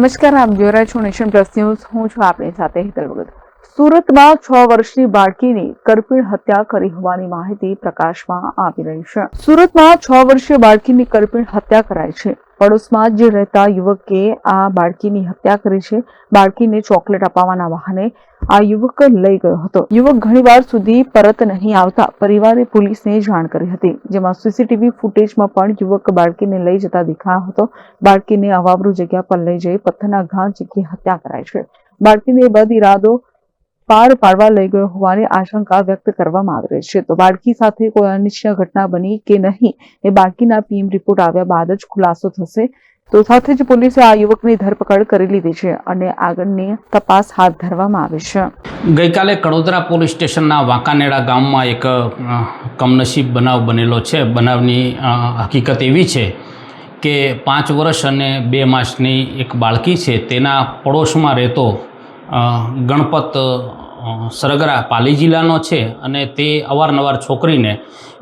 નમસ્કાર આપ જોઈ રહ્યા છો નેશન પ્લસ ન્યૂઝ. હું છું આપની સાથે હેતલ ભગત. સુરતમાં છ વર્ષની બાળકીની કરપીણ હત્યા કરી હોવાની માહિતી પ્રકાશમાં આવી રહી છે. સુરતમાં છ વર્ષીય બાળકીની કરપીણ હત્યા કરાઈ છે. પડોશમાં જ રહેતા યુવકે આ બાળકીની હત્યા કરી છે. બાળકીને ચોકલેટ અપાવવાના બહાને આ યુવક લઈ ગયો હતો. યુવક ઘણીવાર સુધી પરત નહીં આવતા પરિવારે પોલીસને જાણ કરી હતી. જેમાં સીસીટીવી ફૂટેજમાં પણ યુવક બાળકીને લઈ જતા દેખાયો હતો. બાળકીને અવાવરૂ જગ્યા પર લઈ જઈ પથ્થરના ઘા ઝીકી હત્યા કરાય છે. બાળકીને બદ ઇરાદો પાર પાડવા લઈ ગયો હોવાની આશંકા વ્યક્ત કરવામાં આવી રહી છે. તો બાળકી સાથે કોઈ અનિચ્છનીય ઘટના બની કે નહીં એ બાળકીના પીએમ રિપોર્ટ આવ્યા બાદ જ ખુલાસો થશે. તો સાથે જ પોલીસે આ યુવકની ધરપકડ કરી લીધી છે અને આગળની તપાસ હાથ ધરવામાં આવી છે. ગઈકાલે કડોદરા પોલીસ સ્ટેશનના વાંકાનેડા ગામમાં એક કમનસીબ બનાવ બનેલો છે. બનાવની હકીકત એવી છે કે પાંચ વર્ષ અને બે માસની એક બાળકી છે. તેના પડોશમાં રહેતો ગણપત સરગરા પાલી જિલ્લાનો છે અને તે અવારનવાર છોકરીને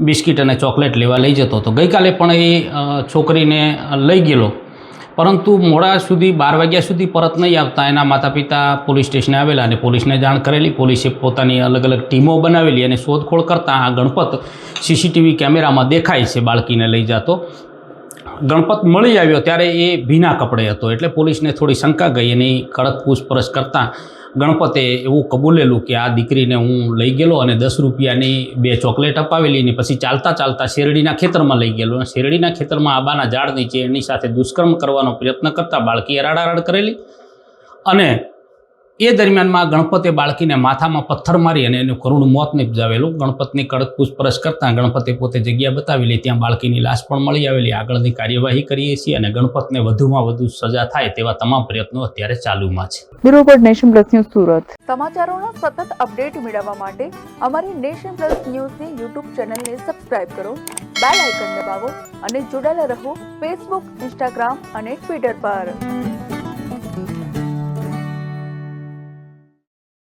બિસ્કિટ અને ચોકલેટ લેવા લઈ જતો હતો. ગઈકાલે પણ એ છોકરીને લઈ ગયેલો. પરંતુ મોડા સુધી, બાર વાગ્યા સુધી પરત નહીં આવતા. એના માતા પિતા પોલીસ સ્ટેશને આવેલા અને પોલીસને જાણ કરેલી. પોલીસે પોતાની અલગ અલગ ટીમો બનાવેલી અને શોધખોળ કરતાં આ ગણપત સીસીટીવી કેમેરામાં દેખાય છે બાળકીને લઈ જતો. ગણપત મળી આવ્યો ત્યારે એ ભીના કપડે હતો. એટલે પોલીસને થોડી શંકા ગઈ એની કડક પૂછપરછ કરતાં ગણપતે એવું કબૂલેલું કે આ દીકરીને હું લઈ ગયેલો અને દસ રૂપિયાની બે ચોકલેટ અપાવેલી ને પછી ચાલતા ચાલતા શેરડીના ખેતરમાં લઈ ગયેલો. અને શેરડીના ખેતરમાં આબાના ઝાડ નીચે એની સાથે દુષ્કર્મ કરવાનો પ્રયત્ન કરતાં બાળકીએ રાડારાડ કરેલી. અને એ દરમિયાનમાં ગણપતે બાળકીને માથામાં પથ્થર મારી અને એનું કરુણ મોત નિપજાવેલું. ગણપતની કડક પૂછપરછ કરતાં ગણપતે પોતે જગ્યા બતાવેલી. ત્યાં બાળકીની લાશ પણ મળી આવેલી. આગળની કાર્યવાહી કરીએ છીએ અને ગણપતને વધુમાં વધુ સજા થાય તેવા તમામ પ્રયત્નો અત્યારે ચાલુમાં છે. Bureau Nation Plus News Surat. સમાચારોના સતત અપડેટ મેળવવા માટે અમારી નેશન પ્લસ ન્યૂઝની યુટ્યુબ ચેનલને સબસ્ક્રાઇબ કરો બેલ આઇકન દબાવો અને જોડાયેલા રહો ફેસબુક ઇન્સ્ટાગ્રામ અને ટ્વિટર પર.